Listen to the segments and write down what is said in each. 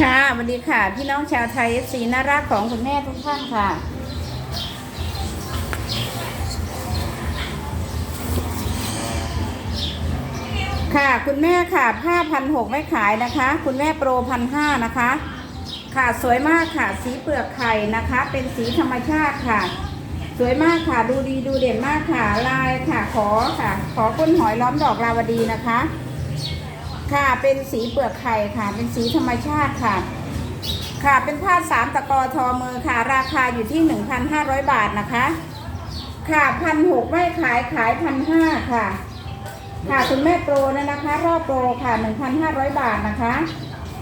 ค่ะสวัสดีค่ะ พี่น้องชาวไทยเอฟซีน่ารักของคุณแม่ทุกท่านค่ะ ค่ะคุณแม่ค่ะผ้าพันหกไม่ขายนะคะ คุณแม่โปรพันห้านะคะ ค่ะสวยมากค่ะ สีเปลือกไข่นะคะ เป็นสีธรรมชาติค่ะ สวยมากค่ะดูดีดูเด่นมากค่ะลายค่ะขอค่ะ ขอก้นหอยล้อมดอกลาวดีนะคะ ค่ะเป็นสีเปลือกไข่ค่ะ เป็นสีธรรมชาติค่ะ ค่ะเป็นผ้าสามตะกอทอมือค่ะ ราคาอยู่ที่ 1,500 บาทนะคะ ค่ะพันหกไม่ขายขายพันห้าค่ะ ค่ะคุณแม่โปรนะนะคะ รอบโปรค่ะ 1,500 บาทนะคะ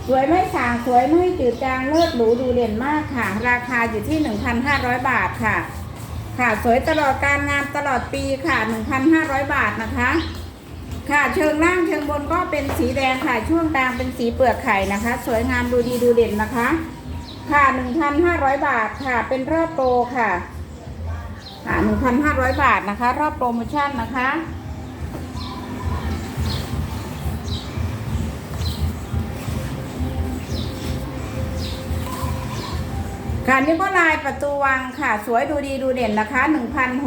สวยไม่สางสวยไม่จืดจางเลิศหรูดูเด่นมากค่ะ ราคาอยู่ที่ 1,500 บาทค่ะ ค่ะสวยตลอดการงานตลอดปีค่ะ 1,500 บาทนะคะ ค่ะเชิงล่างเชิงบนก็เป็นสีแดงค่ะช่วงกลางเป็นสีเปลือกไข่นะคะ สวยงามดูดีดูเด่นนะคะ ค่ะ 1,500 บาทค่ะ เป็นรอบโปรค่ะค่ะ1,500 บาทนะคะ รอบโปรโมชั่นนะคะค่ะนี่ก็ลายประตูวังค่ะ สวยดูดีดูเด่นนะคะ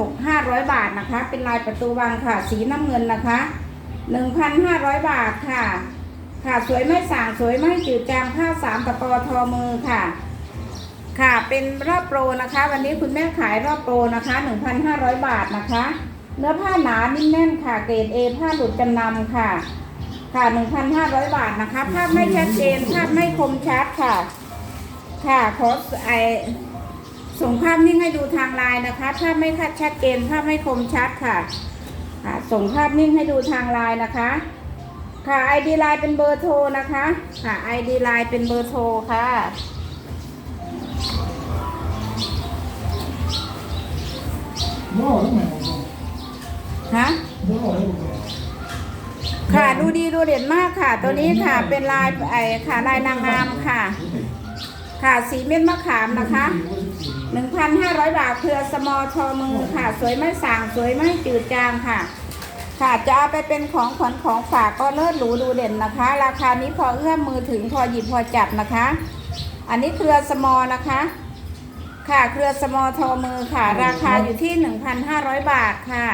1,600 บาทนะคะ เป็นลายประตูวังค่ะ สีน้ำเงินนะคะ 1,500 บาทค่ะ ค่ะสวยไม่สางสวยไม่จืดจางผ้าสามตะกอทอมือค่ะ ค่ะเป็นรอบโปรนะคะ วันนี้คุณแม่ขายรอบโปรนะคะ 1,500 บาทนะคะ เนื้อผ้าหนานิ่มแน่นค่ะเกรด A ผ้าหลุดจำนำค่ะ ค่ะ 1,500 บาทนะคะ ภาพไม่ชัดเจนภาพไม่คมชัดค่ะ ค่ะขอไอส่งภาพนิ่งให้ดูทางไลน์นะคะ ภาพไม่คัดชัดเจนภาพไม่คมชัดค่ะ ค่ะส่งภาพนิ่งให้ดูทางไลน์นะคะ ค่ะ ID ไลน์เป็นเบอร์โทรนะคะ ค่ะ ID ไลน์เป็นเบอร์โทรค่ะบ่อแล้วแม่ผมฮะบ่อแล้วผมค่ะดูดีดูเด่นมากค่ะ ตัวนี้ค่ะเป็นลายไอค่ะลายนางงามค่ะ ค่ะสีเม็ดมะขามนะคะ1,500บาทเครือสมอทอมือค่ะ สวยไม่สางสวยไม่จืดจางค่ะ ค่ะจะเอาไปเป็นของขวัญของฝากก็เลิศหรูดูเด่นนะคะ ราคานี้พอเอื้อมมือถึงพอหยิบพอจับนะคะ อันนี้เครือสมอนะคะ ค่ะเครือสมอทอมือค่ะ ราคาอยู่ที่ 1,500 บาทค่ะ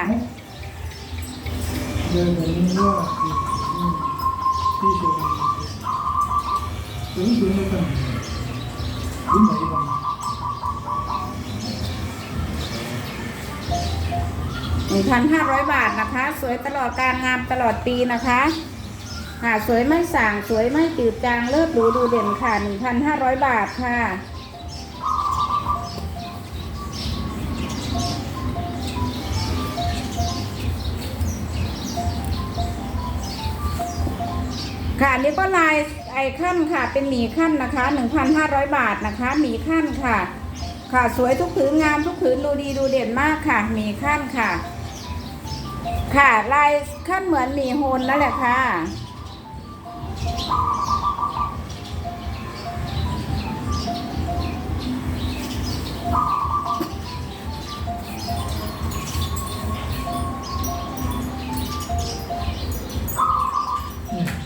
เดินไปนี่ว่าที่ชมถึงถึงไม่กันถึงไหนบ้าง 1,500 บาทนะคะ สวยตลอดการงามตลอดปีนะคะค่ะสวยไม่ส่างสวยไม่จืดจางเลิศหรูดูเด่นค่ะ 1,500 บาทค่ะ ค่ะนนี้ก็ลายไอขั้นค่ะ เป็นหมีขั้นนะคะ 1,500 บาทนะคะหมีขั้นค่ะ ค่ะสวยทุกผืนงามทุกผืนดูดีดูเด่นมากค่ะหมีขั้นค่ะ ค่ะลายขั้นเหมือนหมีโฮนนั่นแหละค่ะ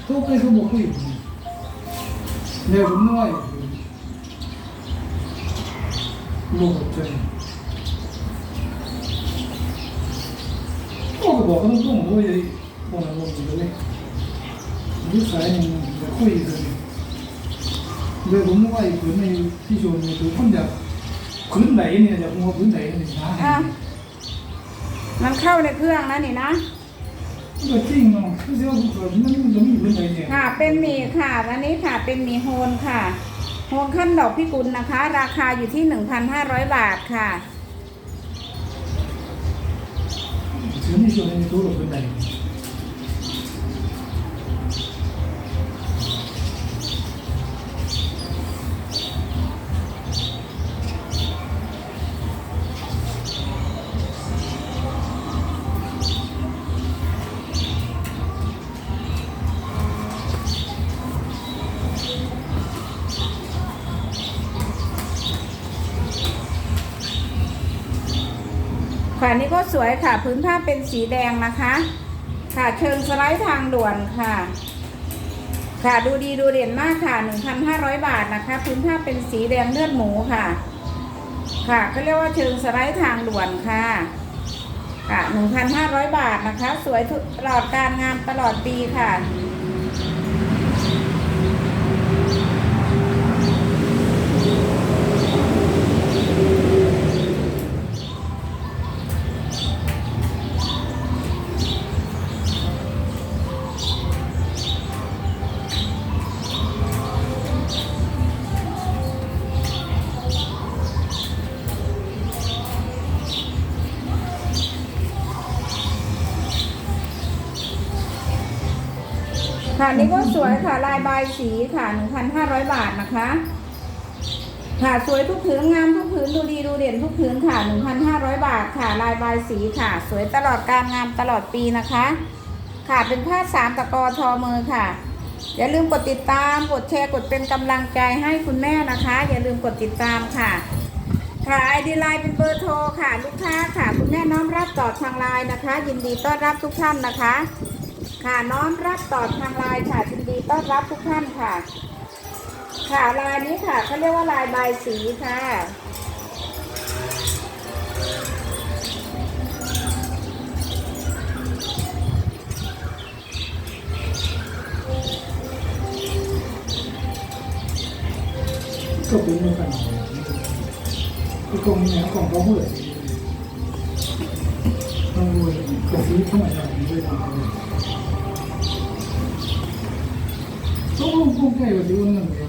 ทุกข์ให้เขาบอกคุยเร็วน้อยโลกใจ ก็บอกเขาต้องว่าไอ้พวกนั้นลงอยู่เลยยุสายมันจะคุยกันเดี๋ยวผมนึกว่าไอ้ผืนในที่ชมเนี่ยคือคนอยากผืนไหนเนี่ยอยากมัวผืนไหนเนี่ยนะอะมันเข้าในเครื่องนะนี่นะ ก็จริงเนาะคือว่าผมมันมันจะมีผืนไหนเนี่ยค่ะ เป็นหมี่ค่ะอันนี้ค่ะ เป็นหมี่โฮนค่ะ โฮนขั้นดอกพิกุลนะคะ ราคาอยู่ที่ 1,500 บาทค่ะ ผืนที่ชมเนี่ยตัวผืนไนี่ก็สวยค่ะพื้นผ้าเป็นสีแดงนะคะ ค่ะเชิงสไลด์ทางด่วนค่ะ ค่ะดูดีดูเด่นมากค่ะ 1,500 บาทนะคะ พื้นผ้าเป็นสีแดงเลือดหมูค่ะ ค่ะก็เรียกว่าเชิงสไลด์ทางด่วนค่ะค่ะ1,500 บาทนะคะ สวยตลอดการงานตลอดปีค่ะ ค่ะนี่ก็สวยค่ะลายบายสีค่ะ 1,500 บาทนะคะ ค่ะสวยทุกผืนงามทุกผืนดูดีดูเด่นทุกผืนค่ะ 1,500 บาทค่ะ ลายบายสีค่ะ สวยตลอดการงามตลอดปีนะคะ ค่ะเป็นผ้าสามตะกอทอมือค่ะอย่าลืมกดติดตามกดแชร์กดเป็นกำลังใจให้คุณแม่นะคะ อย่าลืมกดติดตามค่ะ ค่ะไอดีไลน์เป็นเบอร์โทรค่ะ ลูกค้าค่ะ คุณแม่น้อมรับต่อทางไลน์นะคะ ยินดีต้อนรับทุกท่านนะคะ ค่ะน้อมรับต่อทางไลน์ค่ะยินดีต้อนรับทุกท่านค่ะ ค่ะลายนี้ค่ะเขาเรียกว่าลายใบสีค่ะก็เป็นเหมือนกันก็คงเนี่ยของเขาเลยต้องรวยกระสีเข้ามาอย่างนี้ด้วยกัน ต้องลงพุ่งใกล้กว่าที่วันนั้นเลย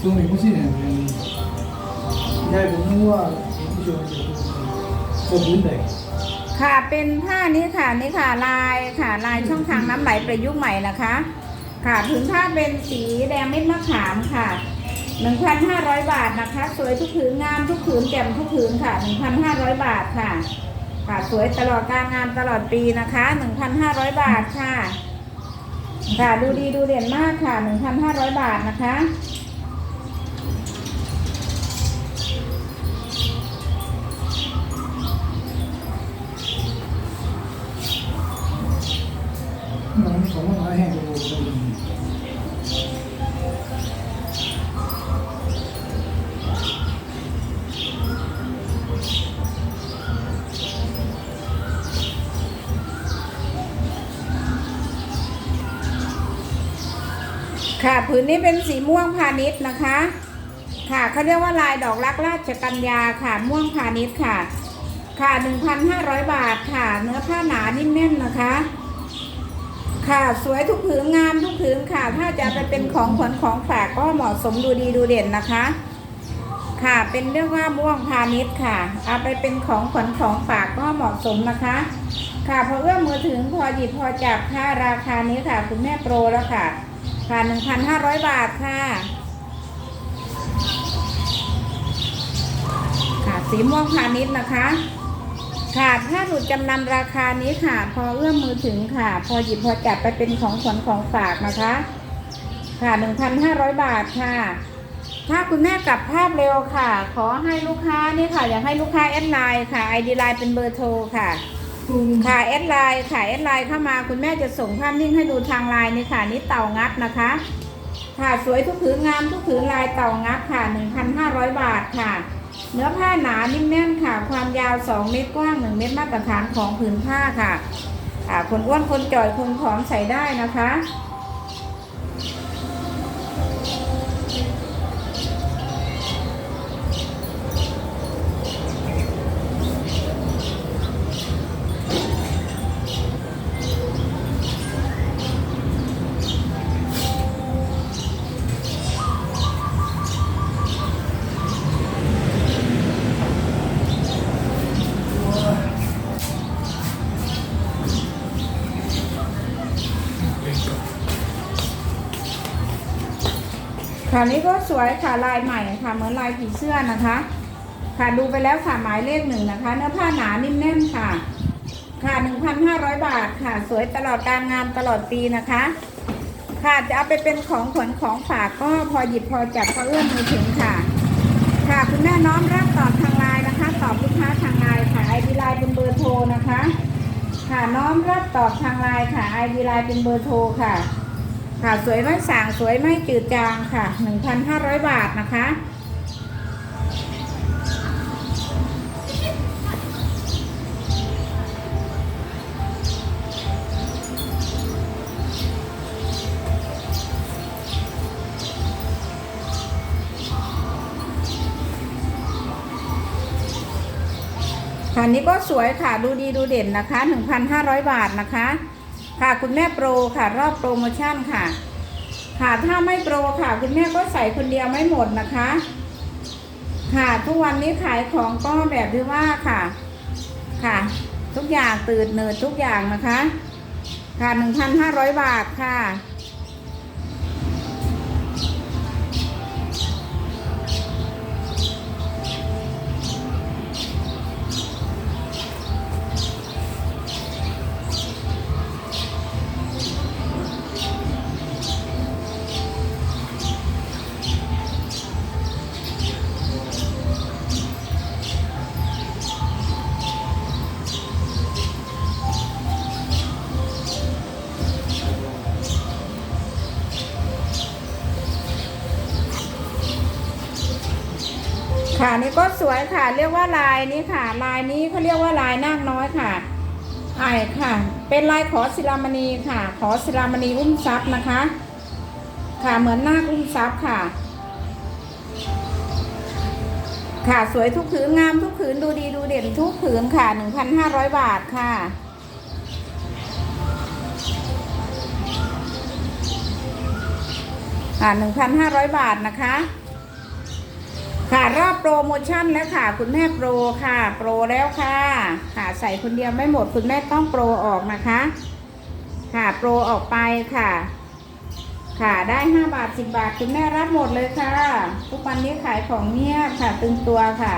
ตรงนี้ไม่ใช่เนี่ยยายผมนึกว่าผู้ชมจะคนรุ่นใดค่ะเป็นผ้านี้ค่ะนี่ค่ะลายค่ะลายช่องทางน้ำไหลประยุกต์ใหม่นะคะ ค่ะผืนผ้าเป็นสีแดงเม็ดมะขามค่ะ1,500 บาทนะคะ สวยทุกผืนงามทุกผืนแจ่มทุกผืนค่ะ 1,500 บาทค่ะค่ะสวยตลอดการงานตลอดปีนะคะ 1,500 บาทค่ะ ค่ะดูดีดูเด่นมากค่ะ 1,500 บาทนะคะ น้องสองมันแห้ง ค่ะผืนนี้เป็นสีม่วงพาณิชย์นะคะ ค่ะเขาเรียกว่าลายดอกรักราชกัญญาค่ะม่วงพาณิชย์ค่ะ ค่ะ 1,500 บาทค่ะ เนื้อผ้าหนานิ่มแน่นนะคะ ค่ะสวยทุกผืนงามทุกผืนค่ะ ถ้าจะไปเป็นของขวัญของฝากก็เหมาะสมดูดีดูเด่นนะคะ ค่ะเป็นเรื่องว่าม่วงพาณิชย์ค่ะเอาไปเป็นของขวัญของฝากก็เหมาะสมนะคะ ค่ะพอเอื้อมมือถึงพอหยิบพอจับค่าราคานี้ค่ะ คุณแม่โปรแล้วค่ะ ค่ะ1,500บาทค่ะ ค่ะสีม่วงพาณิชย์นะคะ ค่ะถ้าหลุดจำนำราคานี้ค่ะ พอเอื้อมมือถึงค่ะ พอหยิบพอจับไปเป็นของขวัญของฝากนะคะ ค่ะ1,500บาทค่ะถ้าคุณแม่กลับภาพเร็วค่ะ ขอให้ลูกค้านี่ค่ะ อยากให้ลูกค้าแอดไลน์ค่ะ ID ไลน์เป็นเบอร์โทรค่ะ ค่ะแอดไลน์ค่ะแอดไลน์เข้ามาคุณแม่จะส่งภาพนิ่งให้ดูทางไลน์นี่ค่ะนี่เต่างัดนะคะ ค่ะสวยทุกผืนงามทุกผืนลายเต่างัดค่ะ 1,500 บาทค่ะ เนื้อผ้าหนานิ่มแน่นค่ะ ความยาว 2 เมตรกว้าง 1 เมตรมาตรฐานของผืนผ้าค่ะ คนอ้วนคนจ่อยคนผอมใส่ได้นะคะ ค่ะนี่ก็สวยค่ะลายใหม่ค่ะเหมือนลายผีเสื้อนะคะ ค่ะดูไปแล้วค่ะหมายเลขหนึ่งนะคะ เนื้อผ้าหนานิ่มแน่นค่ะ ค่ะ1,500บาทค่ะ สวยตลอดการงานตลอดปีนะคะ ค่ะจะเอาไปเป็นของขวัญของฝากก็พอหยิบพอจับพอเอื้อมมือถึงค่ะ ค่ะคุณแม่น้อมรับตอบทางไลน์นะคะ ตอบลูกค้าทางไลน์ค่ะไอดีไลน์เป็นเบอร์โทรนะคะ ค่ะน้อมรับตอบทางไลน์ค่ะไอดีไลน์เป็นเบอร์โทรค่ะ ค่ะ สวยไม่สางสวยไม่จืดจางค่ะ 1,500 บาทนะคะค่ะอันนี้ก็สวยค่ะ ดูดีดูเด่นนะคะ 1,500 บาทนะคะ ค่ะคุณแม่โปรค่ะรอบโปรโมชั่นค่ะ ค่ะถ้าไม่โปรค่ะ คุณแม่ก็ใส่คนเดียวไม่หมดนะคะ ค่ะทุกวันนี้ขายของก็แบบที่ว่าค่ะ ค่ะ ทุกอย่างตื่นเนิดทุกอย่างนะคะ ค่ะหนึ่งพันห้าร้อยบาทค่ะ ค่ะนี่ก็สวยค่ะ เรียกว่าลายนี้ค่ะ ลายนี้เขาเรียกว่าลายนาคน้อยค่ะไอค่ะ เป็นลายขอศิลามณีค่ะ ขอศิลามณีอุ้มทรัพย์นะคะ ค่ะเหมือนนาคอุ้มทรัพย์ค่ะ ค่ะสวยทุกผืนงามทุกผืนดูดีดูเด่นทุกผืนค่ะ1,500บาทค่ะค่ะ1,500บาทนะคะ ค่ะรอบโปรโมชั่นแล้วค่ะ คุณแม่โปรค่ะ โปรแล้วค่ะ ค่ะใส่คนเดียวไม่หมดคุณแม่ต้องโปรออกนะคะ ค่ะโปรออกไปค่ะ ค่ะได้ห้าบาทสิบบาทคุณแม่รับหมดเลยค่ะทุกวันนี้ขายของเงียบค่ะ ตึงตัวค่ะ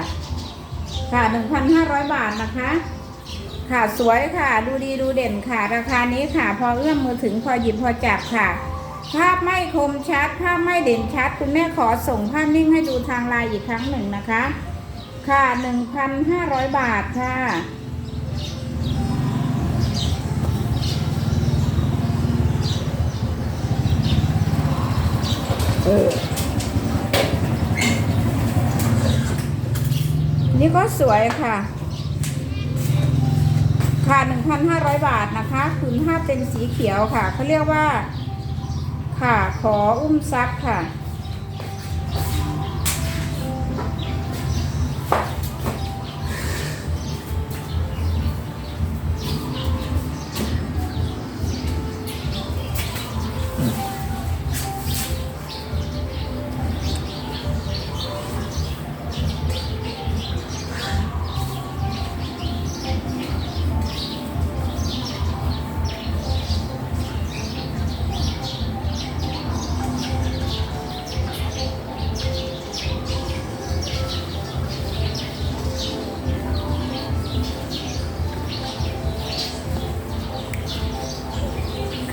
ค่ะหนึ่งพันห้าร้อยบาทนะคะค่ะสวยค่ะ ดูดีดูเด่นค่ะ ราคานี้ค่ะ พอเอื้อมมือถึงพอหยิบพอจับค่ะ ภาพไม่คมชัด ภาพไม่เด่นชัด คุณแม่ขอส่งภาพนิ่งให้ดูทางไลน์อีกครั้งหนึ่งนะคะ ค่ะ1,500บาทค่ะเออนี่ก็สวยค่ะ ค่ะ 1,500 บาทนะคะผืนผ้าเป็นสีเขียวค่ะเขาเรียกว่า ค่ะ ขออุ้มซักค่ะ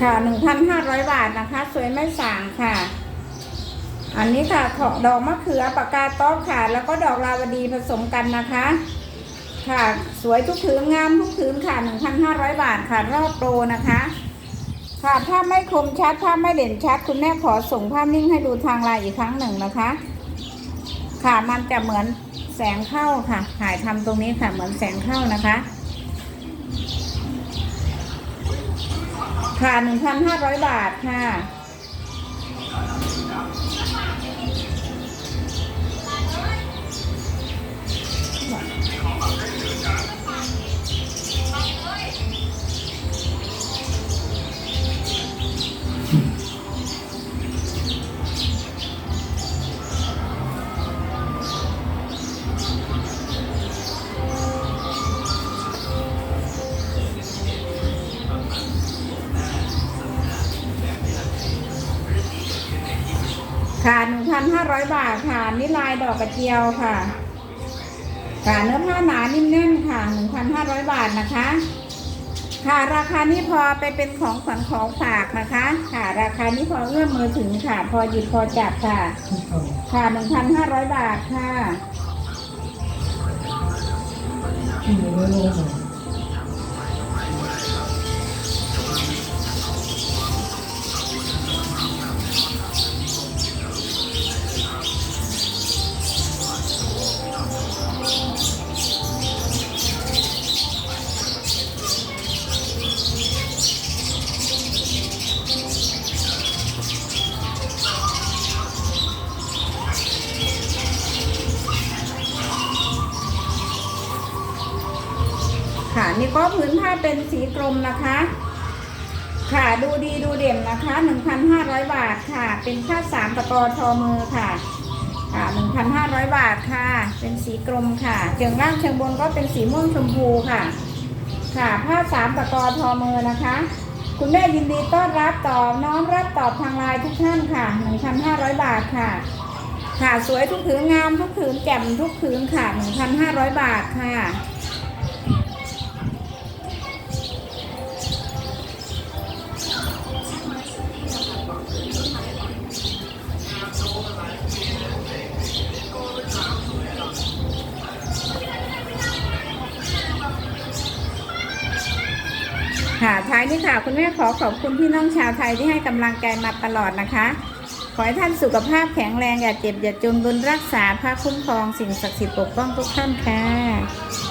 ค่ะ 1,500 บาทนะคะ สวยไม่สางค่ะ อันนี้ค่ะขอดอกมะเขือปากกาต๊อกค่ะ แล้วก็ดอกลาวดีผสมกันนะคะ ค่ะ สวยทุกผืนงามทุกผืนค่ะ 1,500 บาทค่ะ รอบโปรนะคะ ค่ะ ถ้าไม่คมชัด ถ้าไม่เด่นชัด คุณแม่ขอส่งภาพนิ่งให้ดูทางไลน์อีกครั้งหนึ่งนะคะ ค่ะ มันจะเหมือนแสงเข้าค่ะ ถ่ายทำตรงนี้ค่ะ เหมือนแสงเข้านะคะ ค่ะ 1,500 บาทค่ะค่ะ 1,500 บาทค่ะนี่ลายดอกกระเจียวค่ะค่ะเนื้อผ้าหนานิ่มแน่นค่ะ 1,500 บาทนะคะ ค่ะราคานี้พอไปเป็นของขวัญของฝากนะคะ ค่ะ ราคานี้พอเอื้อมมือถึงค่ะ พอหยิบพอจับค่ะ ค่ะ 1,500 บาทค่ะ ที่เหลือไว้รอหน่อยนี่ก็พื้นผ้าเป็นสีกรมนะคะ ค่ะดูดีดูเด่นนะคะ 1,500 บาทค่ะ เป็นผ้าสามตะกอทอมือค่ะ ค่ะ 1,500 บาทค่ะ เป็นสีกรมค่ะเชิงล่างเชิงบนก็เป็นสีม่วงชมพูค่ะ ค่ะผ้าสามตะกอทอมือนะคะ คุณแม่ยินดีต้อนรับตอบน้อมรับตอบทางไลน์ทุกท่านค่ะ 1,500 บาทค่ะ ค่ะสวยทุกผืนงามทุกผืนแจ่มทุกผืนค่ะ 1,500 บาทค่ะาคุณแม่ขอขอบคุณพี่น้องชาวไทยที่ให้กำลังใจมาตลอดนะคะ ขอให้ท่านสุขภาพแข็งแรงอย่าเจ็บอย่าจนบุญรักษาพระคุ้มครองสิ่งศักดิ์สิทธิ์ปกป้องทุกท่านค่ะ